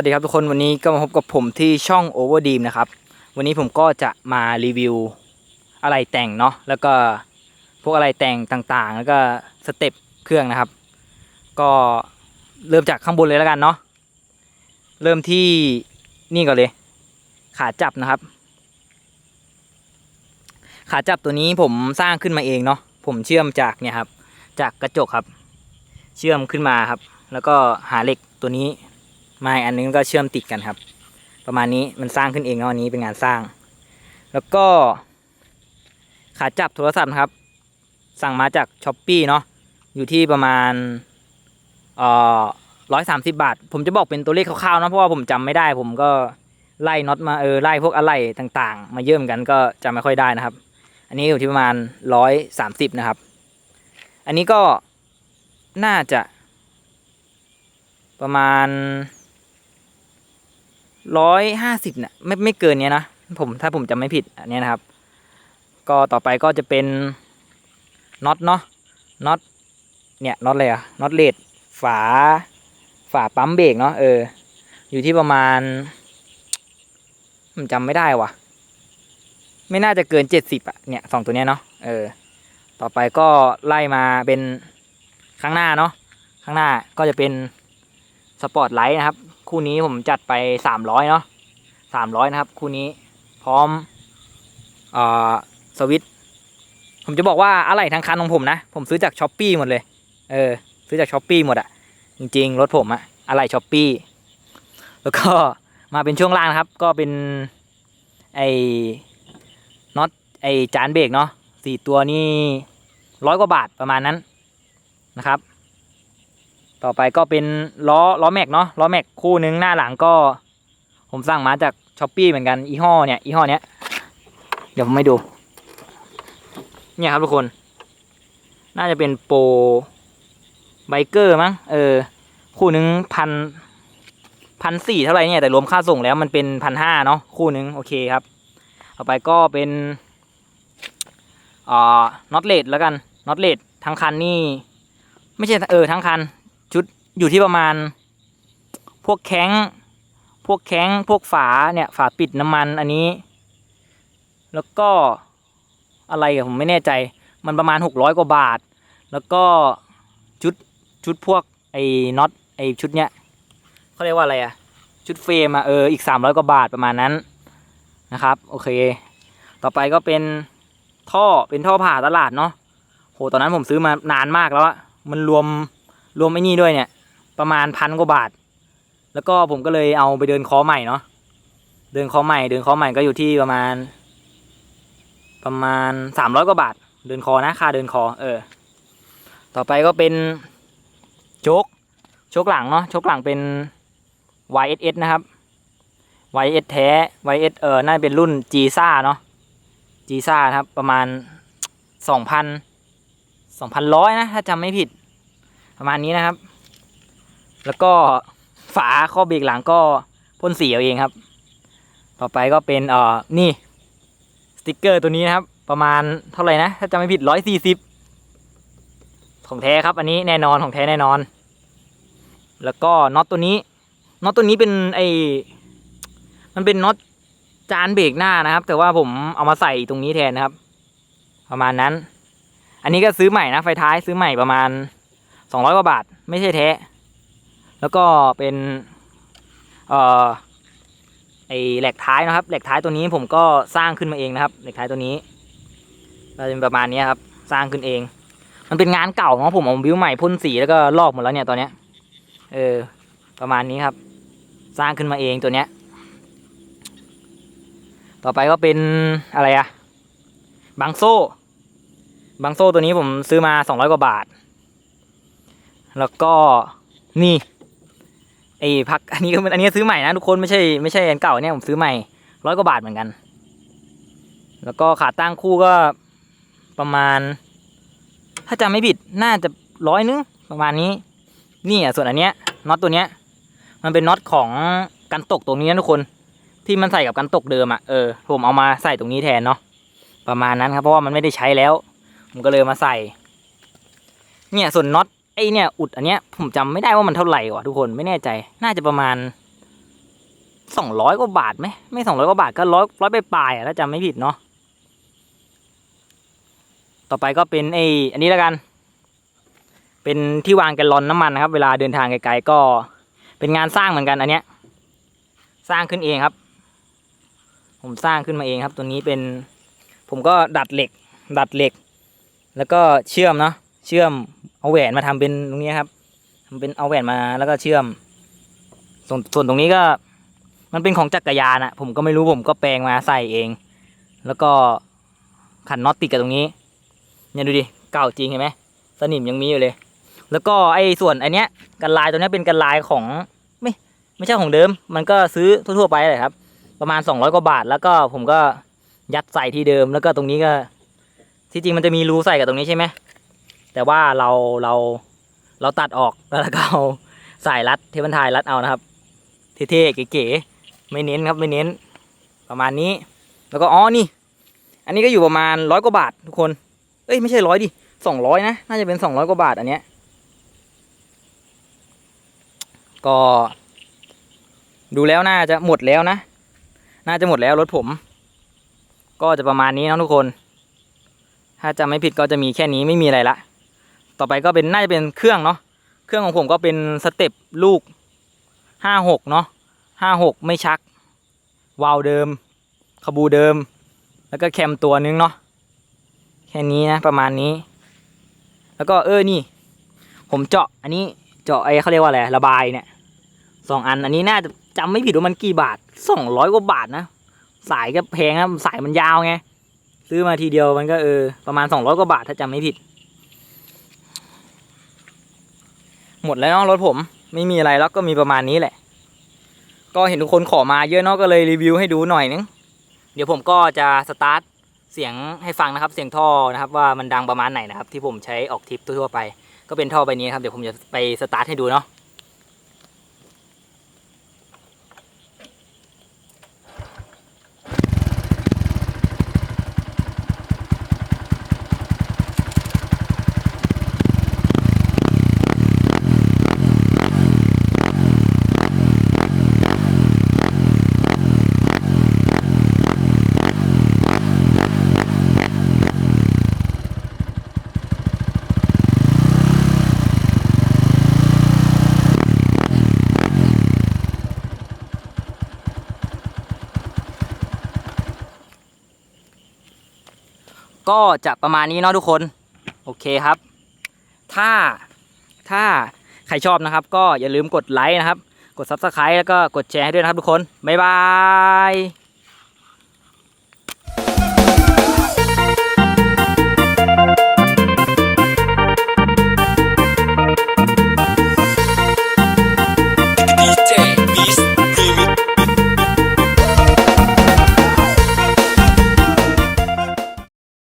วัสดีครับทุกคนวันนี้ก็มาพบกับผมที่ช่อง Overdeem นะครับ วันนี้ผมก็จะมารีวิวอะไรแต่งเนาะแล้วก็พวกอะไรแต่งต่างๆ แล้วก็สเต็ปเครื่องนะครับ ก็เริ่มจากข้างบนเลยแล้วกันเนาะเริ่มที่นี่ก่อนเลย ขาจับนะครับ ขาจับตัวนี้ผมสร้างขึ้นมาเองเนาะผมเชื่อมจากเนี่ยครับ จากกระจกครับ เชื่อมขึ้นมาครับ แล้วก็หาเหล็กตัวนี้ ไมาอีกอันนึงก็เชื่อมติดกันครับ ประมาณนี้มันสร้างขึ้นเองเนาะอันนี้เป็นงานสร้าง แล้วก็ ขาจับโทรศัพท์นะครับ สั่งมาจากช้อปปีเนาะอยู่ที่ประมาณเอ่อร้อยสามสิบาท ผมจะบอกเป็นตัวเลขคร่าวๆนะเพราะว่าผมจำไม่ได้ ผมก็ไล่น็อตมาเออไล่พวกอะไรต่างๆ มาเยิ่มกันก็จำไม่ค่อยได้นะครับ อันนี้อยู่ที่ประมาณร้อยสามสิบนะครับ อันนี้ก็น่าจะประมาณ ร้อยห้าสิบเนี่ยไม่ไม่เกินเนี้ยนะผมถ้าผมจำไม่ผิดอันนี้นะครับ ก็ต่อไปก็จะเป็นน็อตเนาะน็อตเนี่ยน็อตอะไรอะน็อตเลดฝาฝาปั๊มเบรกเนาะเออ อยู่ที่ประมาณผมจำไม่ได้ว่ะ ไม่น่าจะเกินเจ็ดสิบอะเนี่ยสองตัวเนี้ยเนาะเออ ต่อไปก็ไล่มาเป็นข้างหน้าเนาะข้างหน้าก็จะเป็นสปอร์ตไลท์นะครับ คู่นี้ผมจัดไปสามร้อยเนาะสามร้อยนะครับ คู่นี้พร้อมอสวิตผมจะบอกว่าอะไรทั้งคันของผมนะ ผมซื้อจากช้อปปีหมดเลย เออ ซื้อจากช้อปปีหมดอะจริงๆ รถผมอะอะไรช้อปปีแล้วก็มาเป็นช่วงล่างนะครับ ก็เป็นไอ้น็อตไอ้จานเบรกเนาะสี่ตัวนี่ร้อยกว่าบาทประมาณนั้นนะครับ ต่อไปก็เป็นล้อล้อแม็กเนาะล้อแม็กคู่หนึงหน้าหลังก็ ผมสั่งมาจากช้อปปีเหมือนกันอีห้อเนี่ยอีห้อเนี้ยเดี๋ยวผมให้ดู เนี่ยครับทุกคน น่าจะเป็นโปรไบเกอร์มั้งเออ คู่หนึงพันพันสี่เท่าไหร่เนี่ยแต่รวมค่าส่งแล้วมันเป็นพันห้าเนาะคู่หนึงโอเคครับต่อไปก็เป็นอ่าน็อตเลดแล้วกันน็อตเลดทั้งคันนี่ ไม่ใช่เออทั้งคัน ชุดอยู่ที่ประมาณ พวกแข้งพวกแข้งพวกฝาเนี่ยฝาปิดน้ำมันอันนี้ แล้วก็อะไรผมไม่แน่ใจมันประมาณหกร้อยกว่าบาท แล้วก็ชุดชุดพวกไอ้น็อตไอ้ชุดเนี้ยเขาเรียกว่าอะไรอะชุดเฟรมอะเอออีกสามร้อยกว่าบาทประมาณนั้นนะครับโอเค ต่อไปก็เป็นท่อเป็นท่อผ่าตลาดเนาะโหตอนนั้นผมซื้อมานานมากแล้วอะมันรวม รวมไอ้นี่ด้วยเนี่ย ประมาณพันกว่าบาท แล้วก็ผมก็เลยเอาไปเดินคอใหม่เนาะเดินคอใหม่ เดินคอใหม่ก็อยู่ที่ประมาณ ประมาณสามร้อยกว่าบาท เดินคอนะค่าเดินคอ เออ ต่อไปก็เป็นโชคโชคหลังเนาะโชคหลังเป็น YSS นะครับ YS แท้ YS เออน่าเป็นรุ่น G ซ่าเนาะ G ซ่าครับ ประมาณสองพันสองพันร้อยนะ ถ้าจำไม่ผิด ประมาณนี้นะครับ แล้วก็ฝาข้อเบรกหลังก็พ่นสีเอาเองครับ ต่อไปก็เป็นเอ่อนี่สติกเกอร์ตัวนี้นะครับ ประมาณเท่าไหร่นะ ถ้าจำไม่ผิดร้อยสี่สิบของแท้ครับ อันนี้แน่นอนของแท้แน่นอน แล้วก็น็อตตัวนี้น็อตตัวนี้เป็นไอมันเป็นน็อตจานเบรกหน้านะครับ แต่ว่าผมเอามาใส่ตรงนี้แทนนะครับ ประมาณนั้น อันนี้ก็ซื้อใหม่นะไฟท้ายซื้อใหม่ประมาณ สองร้อยกว่าบาท ไม่ใช่แท้ แล้วก็เป็นเอ่อไอแหลกท้ายนะครับ แหลกท้ายตัวนี้ผมก็สร้างขึ้นมาเองนะครับ แหลกท้ายตัวนี้ก็จะเป็นประมาณนี้ครับ สร้างขึ้นเอง มันเป็นงานเก่าของผมเอาบิ้วใหม่พ่นสีแล้วก็ลอกหมดแล้วเนี่ยตอนเนี้ย เออ ประมาณนี้ครับ สร้างขึ้นมาเองตัวเนี้ย ต่อไปก็เป็นอะไรอะบางโซ่บางโซ่ตัวนี้ผมซื้อมาสองร้อยกว่าบาท แล้วก็นี่ไอ้พักอันนี้ก็เป็นอันนี้ซื้อใหม่นะทุกคนไม่ใช่ไม่ใช่อันเก่าเนี่ยผมซื้อใหม่ร้อยกว่าบาทเหมือนกัน แล้วก็ขาตั้งคู่ก็ประมาณ ถ้าจำไม่ผิดน่าจะร้อยนึงประมาณนี้นี่อะส่วนอันเนี้ยน็อตตัวเนี้ย มันเป็นน็อตของกันตกตรงนี้นะทุกคน ที่มันใส่กับกันตกเดิมอะเออผมเอามาใส่ตรงนี้แทนเนาะประมาณนั้นครับเพราะว่ามันไม่ได้ใช้แล้วผมก็เลยมาใส่ เนี่ยส่วนน็อต อเนี่ยอุดอันเนี้ยผมจำไม่ได้ว่ามันเท่าไหร่วะทุกคนไม่แน่ใจ น่าจะประมาณสองร้อยกว่าบาทไหมไม่สองร้อยกว่าบาทก็ร้อยร้อยไปปลายอะถ้าจำไม่ผิดเนาะต่อไปก็เป็นไออันนี้แล้วกัน เป็นที่วางแกลลอนน้ำมันนะครับ เวลาเดินทางไกลๆก็เป็นงานสร้างเหมือนกันอันเนี้ย สร้างขึ้นเองครับ ผมสร้างขึ้นมาเองครับ ตัวนี้เป็น ผมก็ดัดเหล็ก ดัดเหล็ก แล้วก็เชื่อมเนาะ เชื่อมเอาแหวนมาทำเป็นตรงนี้ครับทำเป็นเอาแหวนมาแล้วก็เชื่อม ส่วนส่วนตรงนี้ก็มันเป็นของจักรยานอะผมก็ไม่รู้ผมก็แปลงมาใส่เอง แล้วก็ขันน็อตติดกับตรงนี้เนี่ยดูดิเก่าจริงเห็นไหมสนิมยังมีอยู่เลย แล้วก็ไอ้ส่วนไอเนี้ยกันลายตัวเนี้ยเป็นกันลายของไม่ไม่ใช่ของเดิม มันก็ซื้อทั่วๆไปเลยครับ ประมาณสองร้อยกว่าบาท แล้วก็ผมก็ยัดใส่ที่เดิมแล้วก็ตรงนี้ก็ที่จริงมันจะมีรูใส่กับตรงนี้ใช่ไหม แต่ว่าเราเราเราตัดออกแล้วก็เอาสายรัดเทปบันทายรัดเอานะครับเท่ๆเก๋ๆไม่เน้นครับไม่เน้นประมาณนี้ แล้วก็อ๋อนี่ อันนี้ก็อยู่ประมาณร้อยกว่าบาททุกคน เอ้ยไม่ใช่ร้อยดิสองร้อยนะน่าจะเป็นสองร้อยกว่าบาทอันเนี้ยก็ ดูแล้วน่าจะหมดแล้วนะ น่าจะหมดแล้วรถผม ก็จะประมาณนี้นะทุกคน ถ้าจำไม่ผิดก็จะมีแค่นี้ไม่มีอะไรละ ต่อไปก็เป็นน่าจะเป็นเครื่องเนาะเครื่องของผมก็เป็นสเต็ปลูกห้าหกเนาะห้าหกไม่ชัก วาล์วเดิม ขบูเดิม แล้วก็แคมตัวนึงเนาะแค่นี้นะประมาณนี้ แล้วก็เออนี่ ผมเจาะอันนี้เจาะไอ้เขาเรียกว่าอะไรระบายเนี่ยสองอันอันนี้น่าจะจำไม่ผิดว่ามันกี่บาทสองร้อยกว่าบาทนะสายก็แพงนะสายมันยาวไงซื้อมาทีเดียวมันก็เออประมาณสองร้อยกว่าบาทถ้าจำไม่ผิด หมดแล้วเนาะรถผม ไม่มีอะไรแล้วก็มีประมาณนี้แหละ ก็เห็นทุกคนขอมาเยอะเนาะก็เลยรีวิวให้ดูหน่อยนึงเดี๋ยวผมก็จะสตาร์ทเสียงให้ฟังนะครับ เสียงท่อนะครับว่ามันดังประมาณไหนนะครับ ที่ผมใช้ออกทริปทั่วไป ก็เป็นท่อใบนี้ครับเดี๋ยวผมจะไปสตาร์ทให้ดูเนาะ ก็จะประมาณนี้เนาะทุกคน โอเคครับ ถ้าถ้าใครชอบนะครับ ก็อย่าลืมกดไลค์นะครับ กด Subscribe แล้วก็กดแชร์ให้ด้วยนะครับทุกคน บ๊ายบาย